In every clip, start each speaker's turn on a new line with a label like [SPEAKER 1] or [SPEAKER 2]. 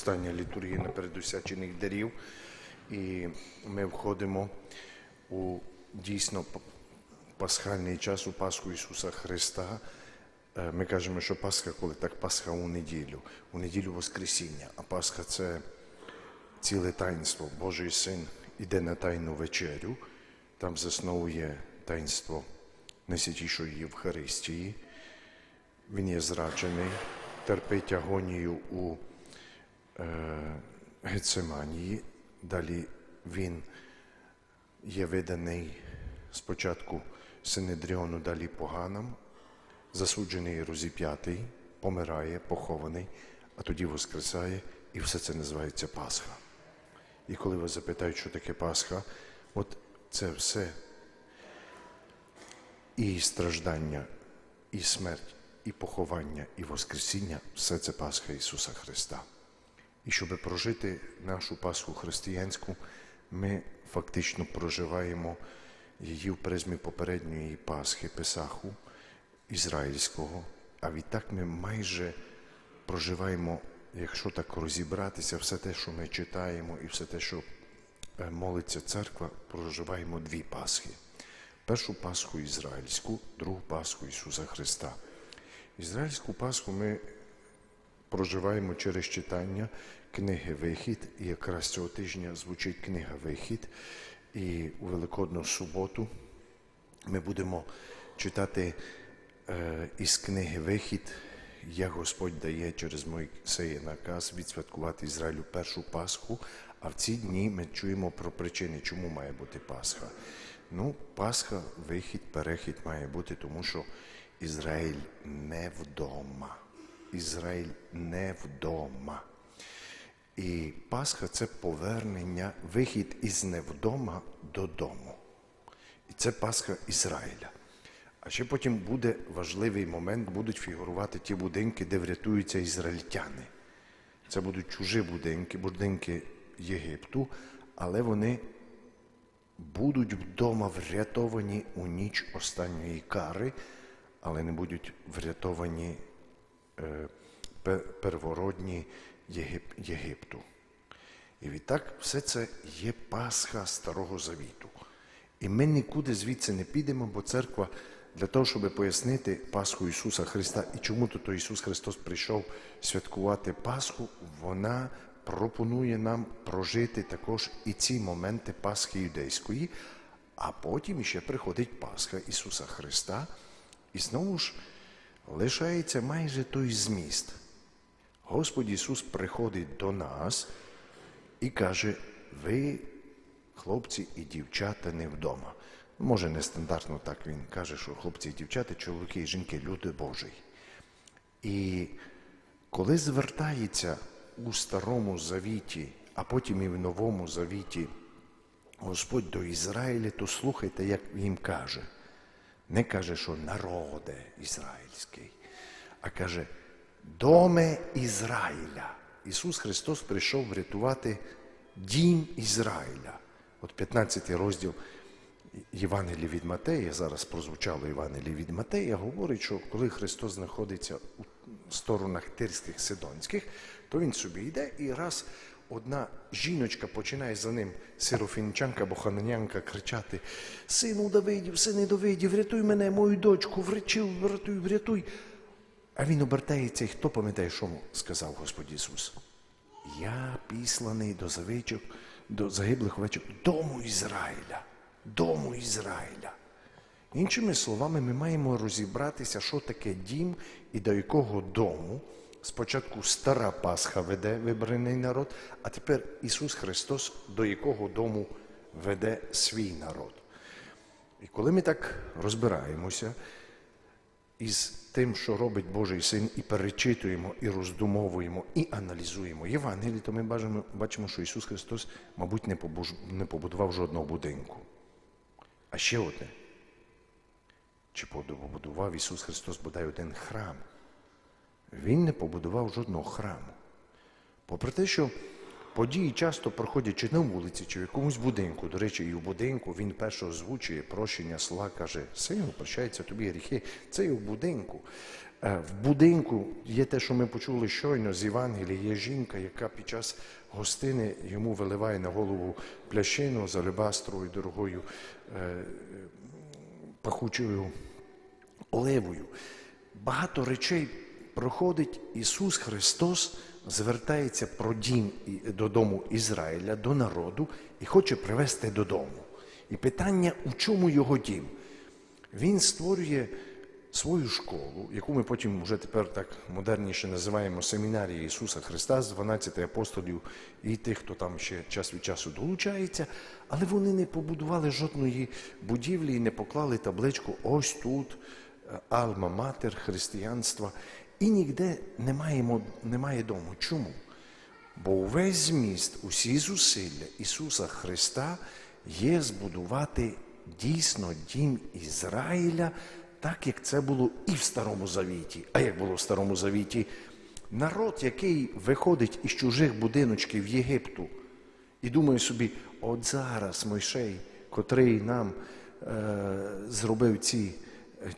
[SPEAKER 1] остання літургія наперед усячених дарів. І ми входимо у дійсно пасхальний час у Пасху Ісуса Христа. Е, Ми кажемо, що Пасха, коли так Пасха у неділю, у неділю Воскресіння, а Пасха це ціле таїнство. Божий син іде на тайну вечерю, там засновує таїнство найсвятішої Євхаристії. Він є зраджений, терпить агонію у Гецеманії. Далі він є виданий спочатку Синедріону, далі поганам, засуджений розіп'ятий, помирає, похований, а тоді воскресає, і все це називається Пасха. І коли вас запитають, що таке Пасха, от це все і страждання, і смерть, і поховання, і Воскресіння все це Пасха Ісуса Христа. І щоб прожити нашу Пасху християнську, ми фактично проживаємо її в призмі попередньої Пасхи Песаху ізраїльського, а відтак ми майже проживаємо, якщо так розібратися, все те, що ми читаємо, і все те, що е, молиться церква, проживаємо дві Пасхи. Першу Пасху ізраїльську, другу Пасху Ісуса Христа. Ізраїльську Пасху ми проживаємо через читання книги Вихід, і якраз цього тижня звучить книга Вихід. І у Великодну суботу ми будемо читати е, із книги Вихід, як Господь дає через Мойсея наказ відсвяткувати Ізраїлю першу Пасху. А в ці дні ми чуємо про причини, чому має бути Пасха. Ну, Пасха, вихід, перехід має бути, тому що Ізраїль не вдома. Ізраїль не вдома. І Пасха це повернення, вихід із невдома додому. І це Пасха Ізраїля. А ще потім буде важливий момент, будуть фігурувати ті будинки, де врятуються ізраїльтяни. Це будуть чужі будинки, будинки Єгипту, але вони будуть вдома врятовані у ніч останньої кари, але не будуть врятовані е, первородні Єгипту. І відтак все це є Пасха Старого Завіту. І ми нікуди звідси не підемо, бо церква для того, щоб пояснити Пасху Ісуса Христа і чому тут Ісус Христос прийшов святкувати Пасху, вона пропонує нам прожити також і ці моменти Пасхи юдейської, а потім ще приходить Пасха Ісуса Христа, і знову ж лишається майже той зміст. Господь Ісус приходить до нас і каже: ви, хлопці і дівчата, не вдома. Може, нестандартно так він каже, що хлопці і дівчата, чоловіки і жінки, люди Божі. І коли звертається у Старому Завіті, а потім і в Новому Завіті Господь до Ізраїля, то слухайте, як їм каже. Не каже, що народе ізраїльський, а каже, доме Ізраїля. Ісус Христос прийшов врятувати дім Ізраїля. От 15 розділ Євангелії від Матея, зараз прозвучало Євангелії від Матея, говорить, що коли Христос знаходиться у сторонах Тирських Сидонських, то він собі йде і раз одна жіночка починає за ним, сирофінчанка або хананянка, кричати: Сину Давидів, сине Давидів, врятуй мене, мою дочку, врачив, врятуй, врятуй. А він обертається, і хто пам'ятає, що сказав Господь Ісус? Я післаний до завичок, до загиблих овечок дому Ізраїля, дому Ізраїля. Іншими словами, ми маємо розібратися, що таке дім і до якого дому. Спочатку стара Пасха веде вибраний народ, а тепер Ісус Христос до якого дому веде свій народ. І коли ми так розбираємося із тим, що робить Божий син, і перечитуємо, і роздумовуємо, і аналізуємо Євангелії, то ми бачимо, бачимо, що Ісус Христос, мабуть, не побудував жодного будинку. А ще одне. Чи побудував Ісус Христос бодай один храм? Він не побудував жодного храму. Попри те, що події часто проходять чи на вулиці, чи в якомусь будинку. До речі, і в будинку він перше озвучує прощення сла, каже, сину, прощаються тобі гріхи. Це і в будинку. Е, В будинку є те, що ми почули щойно з Євангелія, є жінка, яка під час гостини йому виливає на голову плящину з алебастровою дорогою е, пахучою оливою. Багато речей проходить Ісус Христос, звертається про дім додому Ізраїля, до народу і хоче привести додому. І питання, у чому його дім? Він створює свою школу, яку ми потім вже тепер так модерніше називаємо семінарія Ісуса Христа з 12 апостолів і тих, хто там ще час від часу долучається, але вони не побудували жодної будівлі і не поклали табличку ось тут е, Алма-Матер християнства. І ніде немає, немає дому. Чому? Бо увесь зміст, усі зусилля Ісуса Христа є збудувати дійсно дім Ізраїля, так як це було і в Старому Завіті. А як було в Старому Завіті? Народ, який виходить із чужих будиночків Єгипту, і думає собі, от зараз Мойшей, котрий нам е, зробив ці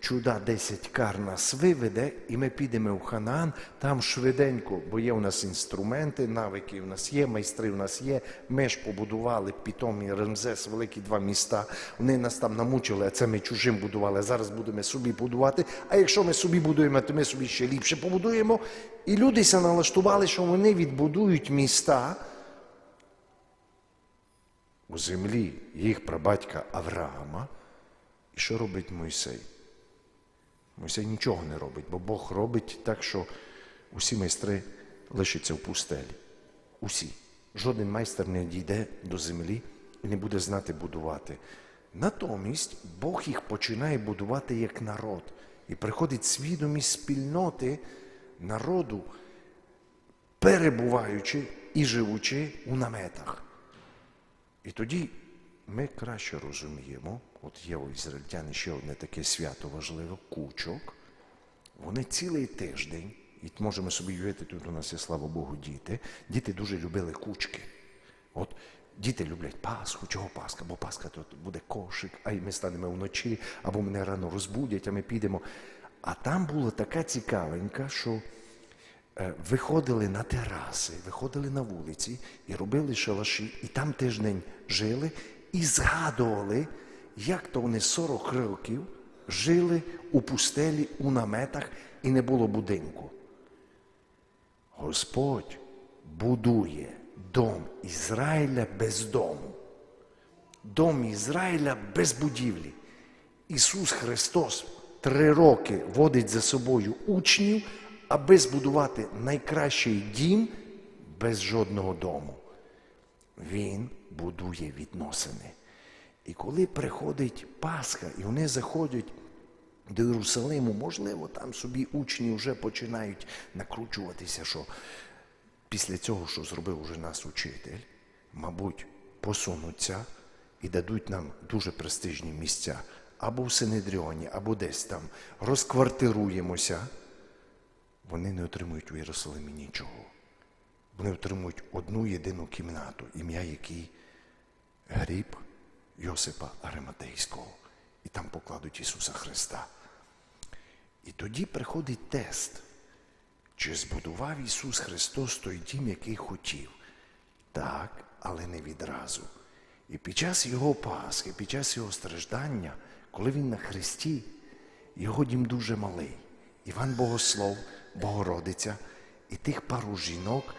[SPEAKER 1] чуда 10 кар нас виведе, і ми підемо в Ханаан, там швиденько, бо є у нас інструменти, навики у нас є, майстри у нас є. Ми ж побудували Пітом і Ремзес, великі два міста. Вони нас там намучили, а це ми чужим будували. Зараз будемо собі будувати. А якщо ми собі будуємо, то ми собі ще ліпше побудуємо. І люди ся налаштували, що вони відбудують міста у землі їх прабатька Авраама. І що робить Мойсей? Мойсей нічого не робить, бо Бог робить так, що усі майстри лишаться в пустелі. Усі. Жоден майстер не дійде до землі і не буде знати будувати. Натомість Бог їх починає будувати як народ. І приходить свідомість спільноти народу, перебуваючи і живучи у наметах. І тоді ми краще розуміємо, от є у ізраїльтян ще одне таке свято важливе кучок. Вони цілий тиждень, і можемо собі уявити, тут у нас є, слава Богу, діти. Діти дуже любили кучки. От діти люблять Пасху, чого Пасха? Бо Пасха то буде кошик, а й ми станемо вночі, або мене рано розбудять, а ми підемо. А там було така цікавенька, що е, виходили на тераси, виходили на вулиці і робили шалаші, і там тиждень жили і згадували, як то вони 40 років жили у пустелі, у наметах і не було будинку. Господь будує дом Ізраїля без дому. Дом Ізраїля без будівлі. Ісус Христос три роки водить за собою учнів, аби збудувати найкращий дім без жодного дому. Він будує відносини. І коли приходить Пасха, і вони заходять до Єрусалиму, можливо, там собі учні вже починають накручуватися, що після цього, що зробив уже нас учитель, мабуть, посунуться і дадуть нам дуже престижні місця або в Синедріоні, або десь там розквартируємося, вони не отримують у Єрусалимі нічого. Вони отримують одну єдину кімнату, ім'я якій гріб Йосипа Ариматейського. І там покладуть Ісуса Христа. І тоді приходить тест, чи збудував Ісус Христос той дім, який хотів? Так, але не відразу. І під час Його Пасхи, під час Його страждання, коли Він на Христі, його дім дуже малий. Іван Богослов, Богородиця і тих пару жінок.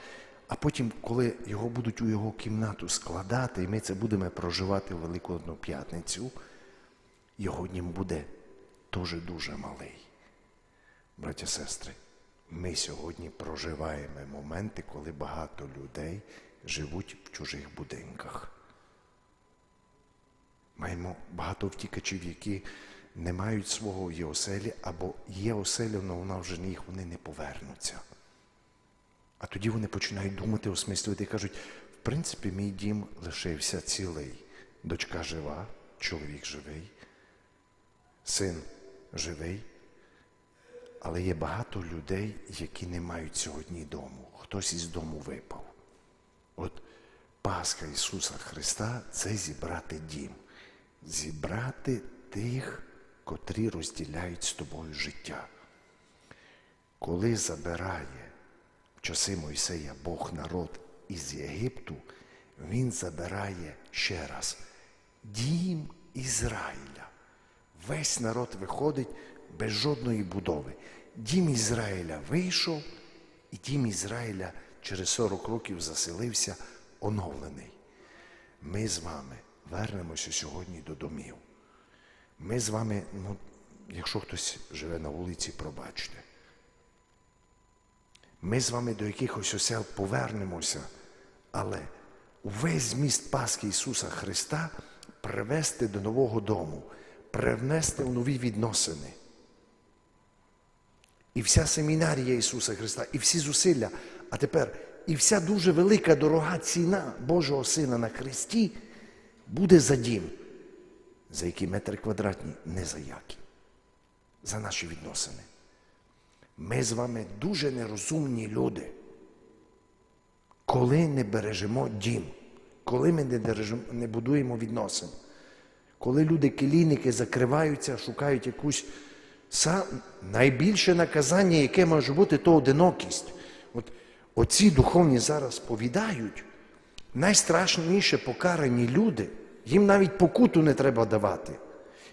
[SPEAKER 1] А потім, коли його будуть у його кімнату складати, і ми це будемо проживати в Великодну п'ятницю, його дім буде теж дуже малий. Браття сестри, ми сьогодні проживаємо моменти, коли багато людей живуть в чужих будинках. Маємо багато втікачів, які не мають свого є оселі, або є оселя, але вона вже їх, вони не повернуться. А тоді вони починають думати, осмислювати і кажуть, в принципі, мій дім лишився цілий. Дочка жива, чоловік живий, син живий. Але є багато людей, які не мають сьогодні дому. Хтось із дому випав. От Пасха Ісуса Христа це зібрати дім, зібрати тих, котрі розділяють з тобою життя. коли забирає часи Мойсея Бог народ із Єгипту, Він забирає ще раз дім Ізраїля. Весь народ виходить без жодної будови. Дім Ізраїля вийшов, і дім Ізраїля через 40 років заселився оновлений. Ми з вами вернемося сьогодні до домів. Ми з вами, ну, якщо хтось живе на вулиці, пробачте. Ми з вами до якихось осел повернемося, але увесь зміст Пасхи Ісуса Христа привести до нового дому, привнести в нові відносини. І вся семінарія Ісуса Христа, і всі зусилля, а тепер і вся дуже велика дорога ціна Божого Сина на Христі буде за дім, за які метри квадратні, не за які, за наші відносини. Ми з вами дуже нерозумні люди. Коли не бережемо дім, коли ми не, бережемо, не будуємо відносин, коли люди келійники закриваються, шукають якусь Са... найбільше наказання, яке може бути, то одинокість. От оці духовні зараз повідають, найстрашніше покарані люди, їм навіть покуту не треба давати.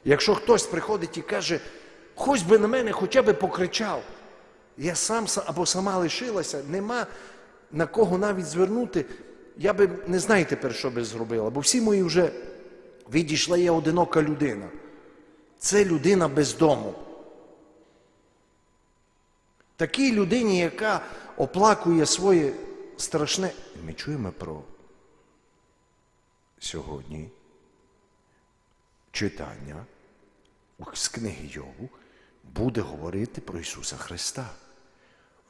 [SPEAKER 1] Якщо хтось приходить і каже, хоч би на мене хоча б покричав, я сам або сама лишилася, нема на кого навіть звернути, я би не знаю тепер, що би зробила, бо всі мої вже відійшла є одинока людина. Це людина без дому. Такій людині, яка оплакує своє страшне. Ми чуємо про сьогодні читання з книги Йову буде говорити про Ісуса Христа.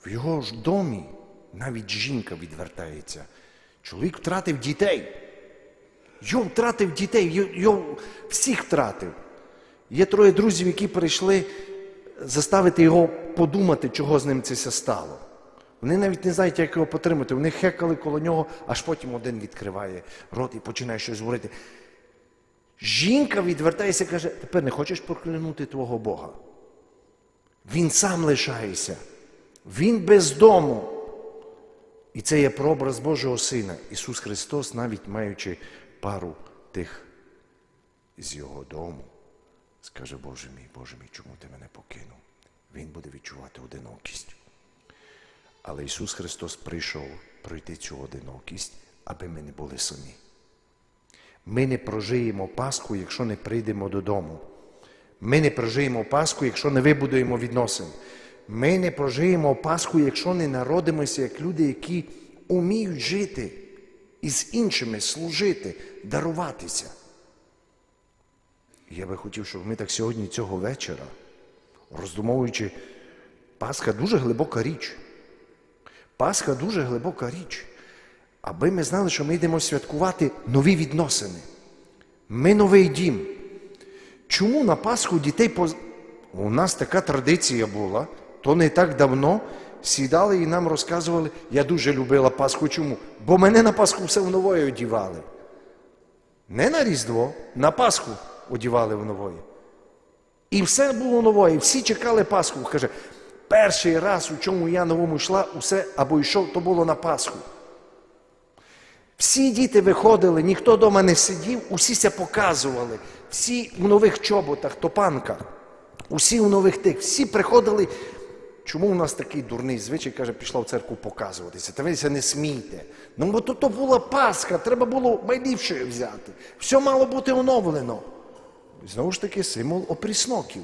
[SPEAKER 1] В його ж домі навіть жінка відвертається. Чоловік втратив дітей. Йов втратив дітей, Йов всіх втратив. Є троє друзів, які прийшли заставити його подумати, чого з ним це стало. Вони навіть не знають, як його потримати. Вони хекали коло нього, аж потім один відкриває рот і починає щось говорити. Жінка відвертається і каже: тепер не хочеш проклянути твого Бога. Він сам лишається. Він без дому. І це є прообраз Божого Сина. Ісус Христос, навіть маючи пару тих з його дому, скаже, Боже мій, Боже мій, чому ти мене покинув? Він буде відчувати одинокість. Але Ісус Христос прийшов пройти цю одинокість, аби ми не були самі. Ми не прожиємо Пасху, якщо не прийдемо додому. Ми не прожиємо Пасху, якщо не вибудуємо відносин. Ми не прожиємо Пасху, якщо не народимося як люди, які уміють жити і з іншими служити, даруватися. Я би хотів, щоб ми так сьогодні цього вечора, роздумовуючи, Пасха дуже глибока річ. Пасха дуже глибока річ. Аби ми знали, що ми йдемо святкувати нові відносини. Ми новий дім. Чому на Пасху дітей поз... У нас така традиція була, то не так давно сідали і нам розказували, я дуже любила Пасху. Чому? Бо мене на Пасху все в нової одівали. Не на Різдво, на Пасху одівали в нової. І все було нове, всі чекали Пасху. Каже, перший раз, у чому я новому йшла, усе або йшов, то було на Пасху. Всі діти виходили, ніхто вдома не сидів, усі ся показували, всі у нових чоботах, топанках, усі у нових тих, всі приходили. Чому у нас такий дурний звичай, каже, пішла в церкву показуватися? Та ви ся не смійте. Ну, бо то, то була Пасха, треба було найліпше взяти. Все мало бути оновлено. Знову ж таки, символ опрісноків.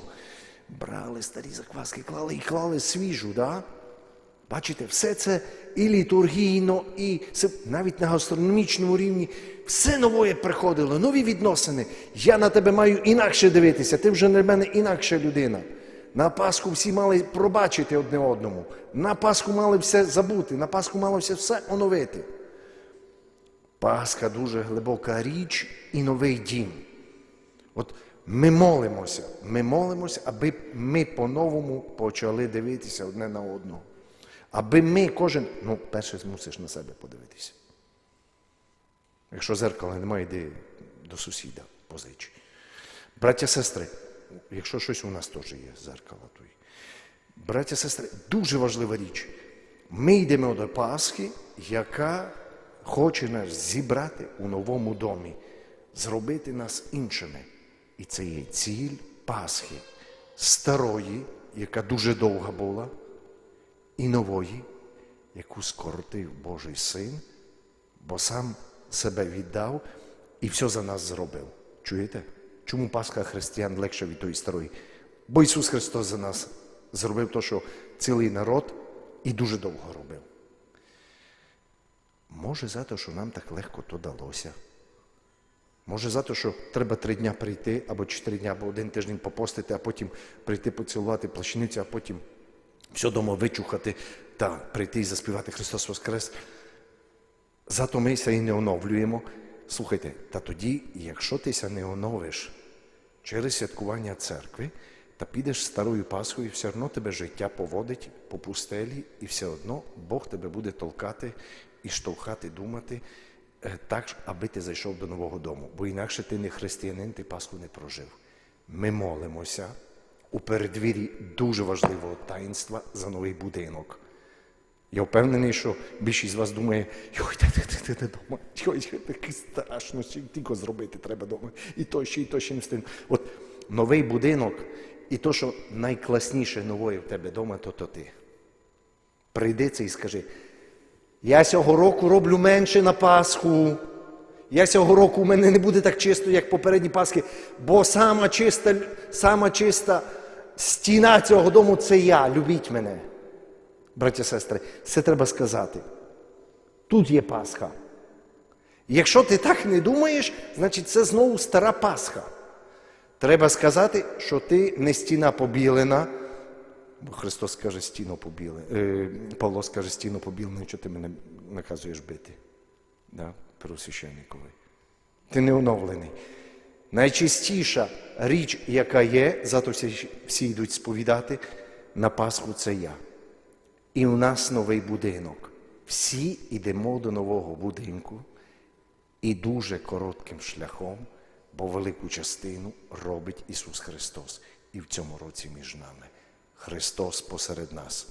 [SPEAKER 1] Брали старі закваски, клали і клали свіжу, да? Бачите, все це і літургійно, і навіть на гастрономічному рівні все нове приходило, нові відносини. Я на тебе маю інакше дивитися, ти вже на мене інакша людина. На Пасху всі мали пробачити одне одному. На Пасху мали все забути, на Пасху мали все, все оновити. Пасха дуже глибока річ і новий дім. От ми молимося, ми молимося, аби ми по-новому почали дивитися одне на одного. Аби ми кожен, ну, перше мусиш на себе подивитися. Якщо зеркала немає, йди до сусіда позич. Браття, сестри, якщо щось у нас теж є зеркало, то й Браття, сестри, дуже важлива річ. Ми йдемо до Пасхи, яка хоче нас зібрати у новому домі, зробити нас іншими. І це є ціль Пасхи, старої, яка дуже довга була, і нової, яку скоротив Божий Син, бо сам себе віддав і все за нас зробив. Чуєте? Чому Пасха християн легша від тої старої? Бо Ісус Христос за нас зробив те, що цілий народ і дуже довго робив. Може, за те, що нам так легко то далося. Може, за те, що треба три дня прийти, або чотири дня, або один тиждень попостити, а потім прийти поцілувати плащаницю, а потім все дома вичухати та прийти і заспівати Христос Воскрес. Зато ми ся і не оновлюємо. Слухайте, та тоді, якщо ти ся не оновиш через святкування церкви, та підеш старою Пасхою, все одно тебе життя поводить по пустелі, і все одно Бог тебе буде толкати і штовхати, думати е, так, аби ти зайшов до нового дому. Бо інакше ти не християнин, ти Пасху не прожив. Ми молимося у передвір'ї дуже важливого таїнства за новий будинок. Я впевнений, що більшість з вас думає, йой, ти, ти, ти дома, йой, таке страшно, ще тільки зробити треба дома. І то ще, і то ще не встигну. От новий будинок, і то, що найкласніше нової в тебе вдома, то то ти. Прийди це і скажи, я цього року роблю менше на Пасху. Я цього року у мене не буде так чисто, як попередні Пасхи, бо сама чиста, сама чиста стіна цього дому це я. Любіть мене. Браття сестри, це треба сказати. Тут є Пасха. Якщо ти так не думаєш, значить це знову стара Пасха. Треба сказати, що ти не стіна побілена, бо Христос каже, стіну побіле. Е, Павло скаже, стіну побілена, що ти мене наказуєш бити. Да? Первосвященникові. Ти не оновлений. Найчистіша річ, яка є, зато всі йдуть сповідати, на Пасху це я і у нас новий будинок. Всі йдемо до нового будинку і дуже коротким шляхом, бо велику частину робить Ісус Христос. І в цьому році між нами. Христос посеред нас.